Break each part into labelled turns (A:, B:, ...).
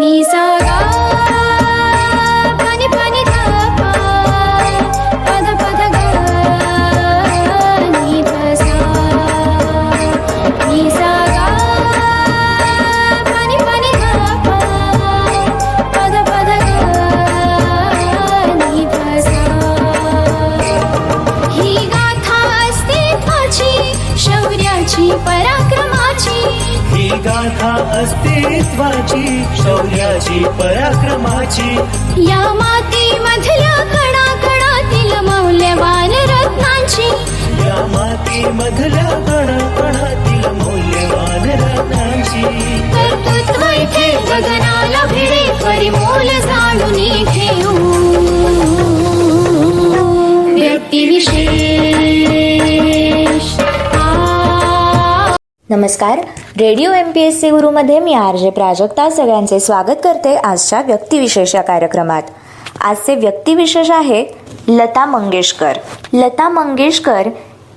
A: नि ही गाथा अस्तित्वाची शौर्याची पराक्रमाची
B: शौर्याची पराक्रमाची.
A: या
B: माती मधल्या
C: नमस्कार. Radio M P S C गुरुमध्ये मी आर जे प्राजक्ता सगळ्यांचे स्वागत करते आजच्या व्यक्तिविशेष या कार्यक्रमात. आजचे व्यक्तिविशेष आहे लता मंगेशकर. लता मंगेशकर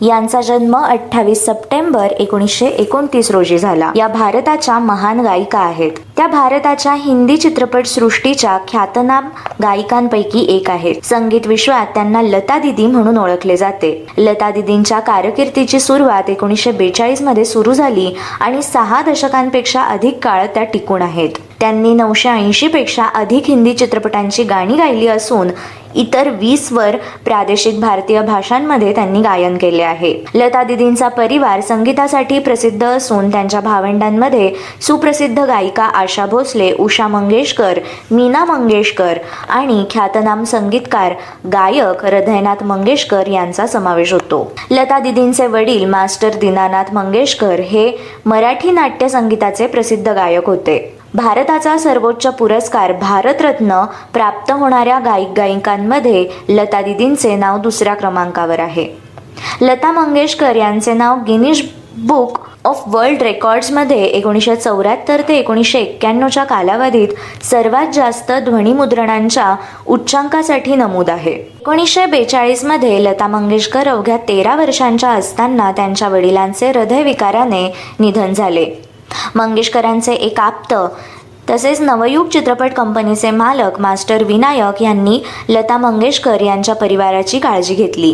C: यांचा जन्म अठ्ठावीस सप्टेंबर एकोणीसशे एकोणतीस रोजी झाला. या भारताच्या महान गायिका आहेत. त्या भारताच्या हिंदी चित्रपट सृष्टीच्या ख्यातनाम गायिकांपैकी एक आहेत. संगीत विश्वात त्यांना लता दिदी म्हणून ओळखले जाते. लता दिदींच्या कारकिर्दीची सुरुवात एकोणीसशे बेचाळीसमध्ये सुरू झाली आणि सहा दशकांपेक्षा अधिक काळ त्या टिकून आहेत. त्यांनी नऊशे ऐंशी पेक्षा अधिक हिंदी चित्रपटांची गाणी गायली असून इतर वीस वर प्रादेशिक भारतीय भाषांमध्ये त्यांनी गायन केले आहे. लता दिदींचा परिवार संगीतासाठी प्रसिद्ध असून त्यांच्या भावंडांमध्ये सुप्रसिद्ध गायिका आशा भोसले उषा मंगेशकर मीना मंगेशकर आणि ख्यातनाम संगीतकार गायक हृदयनाथ मंगेशकर यांचा समावेश होतो. लता दिदींचे वडील मास्टर दीनानाथ मंगेशकर हे मराठी नाट्य संगीताचे प्रसिद्ध गायक होते. भारताचा सर्वोच्च पुरस्कार भारतरत्न प्राप्त होणाऱ्या गायक गायिकांमध्ये लता दिदींचे नाव दुसऱ्या क्रमांकावर आहे. लता मंगेशकर यांचे नाव गिनीश बुक ऑफ वर्ल्ड रेकॉर्ड्समध्ये एकोणीसशे चौऱ्याहत्तर ते एकोणीसशे एक्क्याण्णवच्या कालावधीत सर्वात जास्त ध्वनिमुद्रणांच्या उच्चांकासाठी नमूद आहे. एकोणीसशे बेचाळीसमध्ये लता मंगेशकर अवघ्या तेरा वर्षांच्या असताना त्यांच्या वडिलांचे हृदयविकाराने निधन झाले. मंगेशकरांचे एक आप्त. तसेच नवयुग चित्रपट कंपनीचे मालक मास्टर विनायक यांनी लता मंगेशकर यांच्या परिवाराची काळजी घेतली.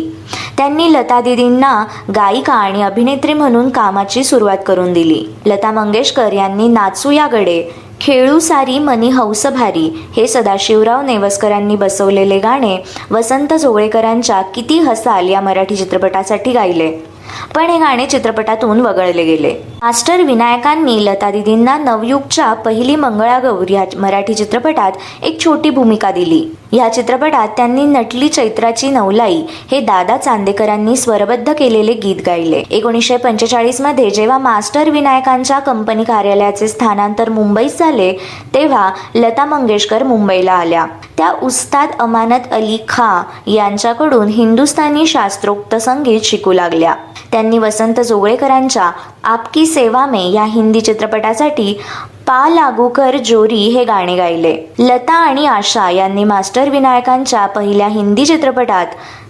C: त्यांनी लता दिदींना गायिका आणि अभिनेत्री म्हणून कामाची सुरुवात करून दिली. लता मंगेशकर यांनी नाचू या गडे खेळू सारी मनी हौस भारी हे सदाशिवराव नेवस्करांनी बसवलेले गाणे वसंत जोगळेकरांच्या किती हसाल या मराठी चित्रपटासाठी गायले. पण हे गाणे चित्रपटातून वगळले गेले. मास्टर विनायकांनी लता दिदींना नवयुगच्या पहिली मंगळागौर या मराठी चित्रपटात एक छोटी भूमिका दिली. या चित्रपटात त्यांनी नटली चैत्राची नवलाई हे दादा चांदेकरांनी स्वरबद्ध केलेले गीत गायले. एकोणीसशे पंचेचाळीसमध्ये जेव्हा मास्टर विनायकांच्या कंपनी कार्यालयाचे स्थानांतर मुंबईत झाले तेव्हा लता मंगेशकर मुंबईला आल्या. त्या उस्ताद अमानत अली खा यांच्याकडून हिंदुस्थानी शास्त्रोक्त संगीत शिकू लागल्या. त्यांनी वसंत जोगळेकरांच्या आपकी सेवा में या हिंदी चित्रपटासाठी पा लागू कर जोरी हे गाणे गायले. लता आणि आशा यांनी मास्टर विनायकांच्या पहिल्या हिंदी चित्रपटात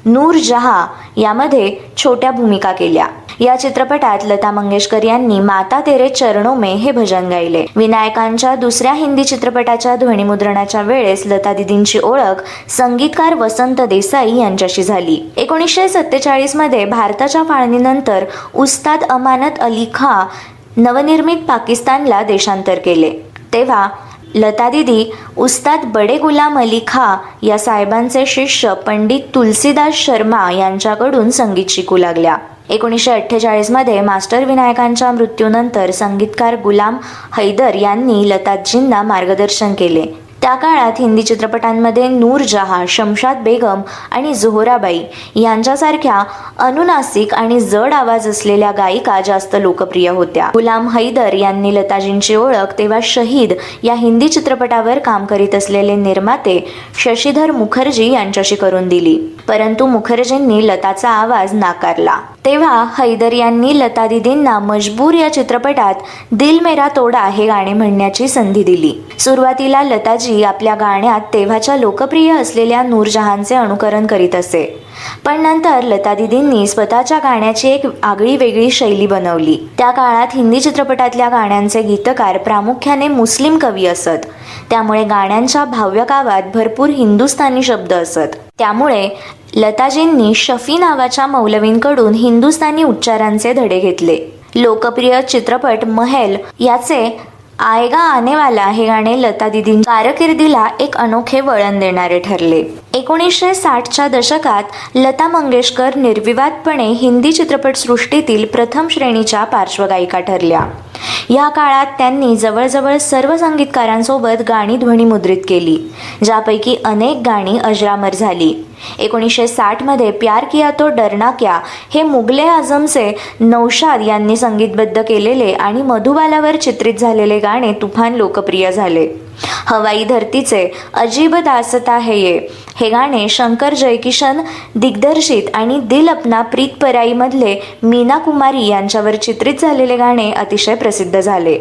C: नूर जहा यामध्ये छोट्या भूमिका केल्या. या चित्रपटात लता मंगेशकर यांनी माता तेरे चरणो में हे भजन गायले. विनायकांच्या दुसऱ्या हिंदी चित्रपटाच्या ध्वनिमुद्रणाच्या वेळेस लता दिदींची ओळख संगीतकार वसंत देसाई यांच्याशी झाली. एकोणीसशे सत्तेचाळीसमध्ये भारताच्या फाळणीनंतर उस्ताद अमानत अली खा नवनिर्मित पाकिस्तानला देशांतर केले. तेव्हा लता दिदी उस्ताद बडे गुलाम अली खा या साहेबांचे शिष्य पंडित तुलसीदास शर्मा यांच्याकडून संगीत शिकू लागल्या. एकोणीसशे अठ्ठेचाळीसमध्ये मास्टर विनायकांच्या मृत्यूनंतर संगीतकार गुलाम हैदर यांनी लताजींना मार्गदर्शन केले. त्या काळात हिंदी चित्रपटांमध्ये नूर जहा शमशाद बेगम आणि जोहराबाई यांच्यासारख्या अनुनासिक आणि जड आवाज असलेल्या गायिका जास्त लोकप्रिय होत्या. गुलाम हैदर यांनी लताजींची ओळख तेव्हा शहीद या हिंदी चित्रपटावर काम करीत असलेले निर्माते शशीधर मुखर्जी यांच्याशी करून दिली. परंतु मुखर्जींनी लताचा आवाज नाकारला. तेव्हा हैदर यांनी लता दिदींना मजबूर या चित्रपटात दिल मेरा तोडा हे गाणे म्हणण्याची संधी दिली. सुरुवातीला लताजी आपल्या गाण्यात तेव्हाच्या लोकप्रिय असलेल्या नूरजहानचे अनुकरण करीत असे. पण नंतर लता दिदींनी स्वतःच्या गाण्याची एक आगळी वेगळी शैली बनवली. त्या काळात हिंदी चित्रपटातल्या गाण्यांचे गीतकार प्रामुख्याने मुस्लिम कवी असत. त्यामुळे गाण्यांच्या भाव्यकावात भरपूर हिंदुस्थानी शब्द असत. त्यामुळे लताजींनी शफी नावाच्या मौलवींकडून हिंदुस्थानी उच्चारांचे धडे घेतले. लोकप्रिय चित्रपट महल याचे आएगा आनेवाला हे गाणे लता दिदींच्या कारकिर्दीला एक अनोखे वळण देणारे ठरले. एकोणीसशे साठच्या दशकात लता मंगेशकर निर्विवादपणे हिंदी चित्रपटसृष्टीतील प्रथम श्रेणीच्या पार्श्वगायिका ठरल्या. या काळात त्यांनी जवळजवळ सर्व संगीतकारांसोबत गाणी ध्वनिमुद्रित केली ज्यापैकी अनेक गाणी अजरामर झाली. एकोणीसशे साठमध्ये प्यार किया तो डरना क्या हे मुगले आझमचे नौशाद यांनी संगीतबद्ध केलेले आणि मधुबालावर चित्रित झालेले गाणे तुफान लोकप्रिय झाले. हवाई धरतीचे अजीब दासता है ये. हे गाणे शंकर जयकिशन दिग्दर्शित आणि दिल अपना प्रीत पराईमधले मीना कुमारी यांच्यावर चित्रित झालेले गाणे अतिशय प्रसिद्ध झाले.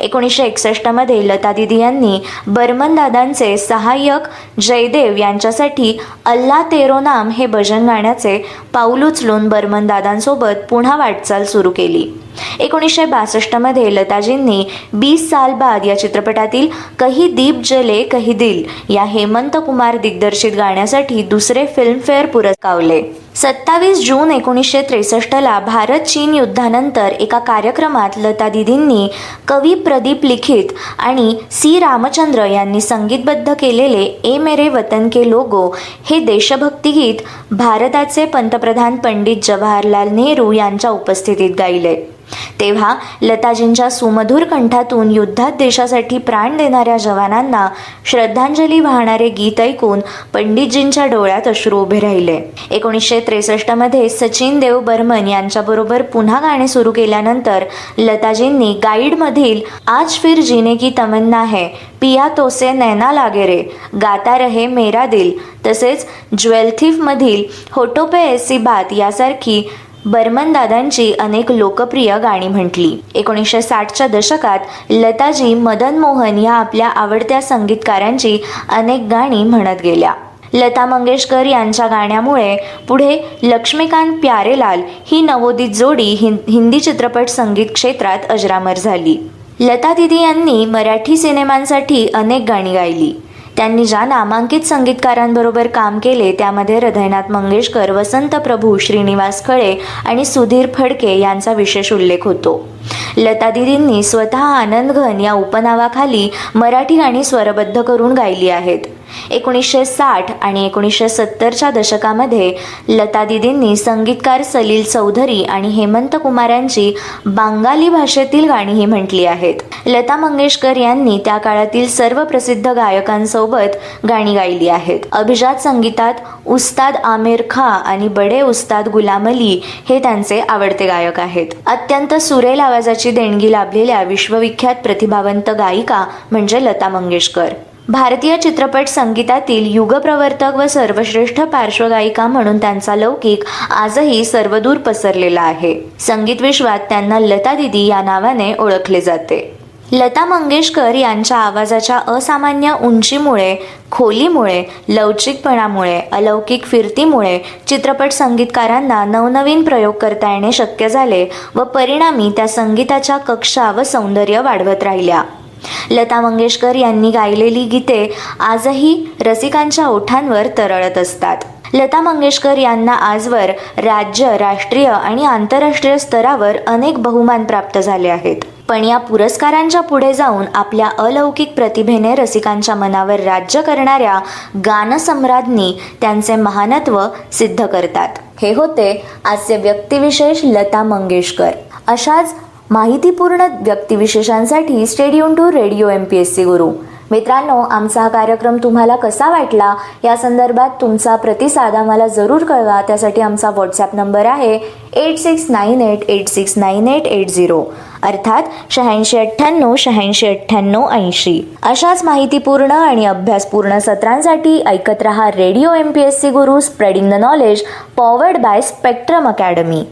C: एकोणीसशे एकसष्टमध्ये लता दिदी यांनी बर्मन दादांचे सहाय्यक जयदेव यांच्यासाठी अल्ला तेरो नाम हे भजन गाण्याचे पाऊल उचलून बर्मन दादांसोबत पुन्हा वाटचाल सुरू केली. एकोणीसशे बासष्टमध्ये लताजींनी बीस साल बाद या चित्रपटातील कही दीप जले कही दिल या हेमंत कुमार दिग्दर्शित गाण्यासाठी दुसरे फिल्मफेअर पुरस्कारले सत्तावीस जून एकोणीसशे त्रेसष्टला भारत चीन युद्धानंतर एका कार्यक्रमात लता दिदींनी कवी प्रदीप लिखित आणि सी रामचंद्र यांनी संगीतबद्ध केलेले ए मेरे वतन के लोगो हे देशभक्तिगीत भारताचे पंतप्रधान पंडित जवाहरलाल नेहरू यांच्या उपस्थितीत गायले. तेव्हा लताजींच्या सुमधुर कंठातून युद्धात देशासाठी प्राण देणाऱ्या जवानांना श्रद्धांजली वाहणारे गीत ऐकून पंडितजींच्या डोळ्यात अश्रू उभे राहिले. एकोणीसशे त्रेसष्टमध्ये सचिन देव बर्मन यांच्याबरोबर पुन्हा गाणे सुरू केल्यानंतर लताजींनी गाईडमधील आज फिर जीने की तमन्ना है पिया तोसे नैना लागे रे गाता रहे मेरा दिल. तसेच ज्वेलथिफमधील होटोपे ऐसी बात यासारखी बर्मन दादांची अनेक लोकप्रिय गाणी म्हटली. एकोणीसशे साठच्या दशकात लताजी मदन मोहन या आपल्या आवडत्या संगीतकारांची अनेक गाणी म्हणत गेल्या. लता मंगेशकर यांच्या गाण्यामुळे पुढे लक्ष्मीकांत प्यारेलाल ही नवोदित जोडी हिंदी चित्रपट संगीत क्षेत्रात अजरामर झाली. लता दिदी यांनी मराठी सिनेमांसाठी अनेक गाणी गायली. त्यांनी ज्या नामांकित संगीतकारांबरोबर काम केले त्यामध्ये हृदयनाथ मंगेशकर वसंत प्रभू श्रीनिवास खळे आणि सुधीर फडके यांचा विशेष उल्लेख होतो. लता दिदींनी स्वतः आनंद घन या उपनावाखाली मराठी गाणी स्वरबद्ध करून गायली आहेत. एकोणीसशे साठ आणि एकोणीसशे सत्तरच्या दशकामध्ये लता दिदींनी संगीतकार सलील चौधरी आणि हेमंत कुमार यांची बांगाली भाषेतील गाणीही म्हटली आहेत. लता मंगेशकर यांनी त्या काळातील सर्व प्रसिद्ध गायकांसोबत गाणी गायली आहेत. अभिजात संगीतात उस्ताद आमिर खा आणि बडे उस्ताद गुलाम अली हे त्यांचे आवडते गायक आहेत. अत्यंत सुरेल आवाजाची देणगी लाभलेल्या विश्वविख्यात प्रतिभावंत गायिका म्हणजे लता मंगेशकर. भारतीय चित्रपट संगीतातील युगप्रवर्तक व सर्वश्रेष्ठ पार्श्वगायिका म्हणून त्यांचा लौकिक आजही सर्वदूर पसरलेला आहे. संगीत विश्वात त्यांना लता दिदी या नावाने ओळखले जाते. लता मंगेशकर यांच्या आवाजाच्या असामान्य उंचीमुळे खोलीमुळे लवचिकपणामुळे अलौकिक फिरतीमुळे चित्रपट संगीतकारांना नवनवीन प्रयोग करता येणे शक्य झाले व परिणामी त्या संगीताच्या कक्षा व सौंदर्य वाढवत राहिल्या. लता मंगेशकर यांनी गायलेली गीते आजही रसिकांच्या ओठांवर तरळत असतात. लता मंगेशकर यांना आजवर राज्य राष्ट्रीय आणि आंतरराष्ट्रीय स्तरावर अनेक बहुमान प्राप्त झाले आहेत. पण या पुरस्कारांच्या पुढे जाऊन आपल्या अलौकिक प्रतिभेने रसिकांच्या मनावर राज्य करणाऱ्या गानसम्राज्ञी त्यांचे महानत्व सिद्ध करतात. हे होते आजचे व्यक्तिविशेष लता मंगेशकर. अशाच माहितीपूर्ण व्यक्तिविशेषांसाठी stadium to radio M P S C Guru. मित्रांनो आमचा हा कार्यक्रम तुम्हाला कसा वाटला? या संदर्भात तुमचा प्रतिसाद आम्हाला जरूर कळवा. त्यासाठी आमचा व्हॉट्सॲप नंबर आहे eight six nine eight eight six nine eight eight zero अर्थात शहाऐंशी अठ्ठ्याण्णव शहाऐंशी अठ्ठ्याण्णव ऐंशी. अशाच माहितीपूर्ण आणि अभ्यासपूर्ण सत्रांसाठी ऐकत रहा radio M P S C Guru spreading the knowledge powered by Spectrum academy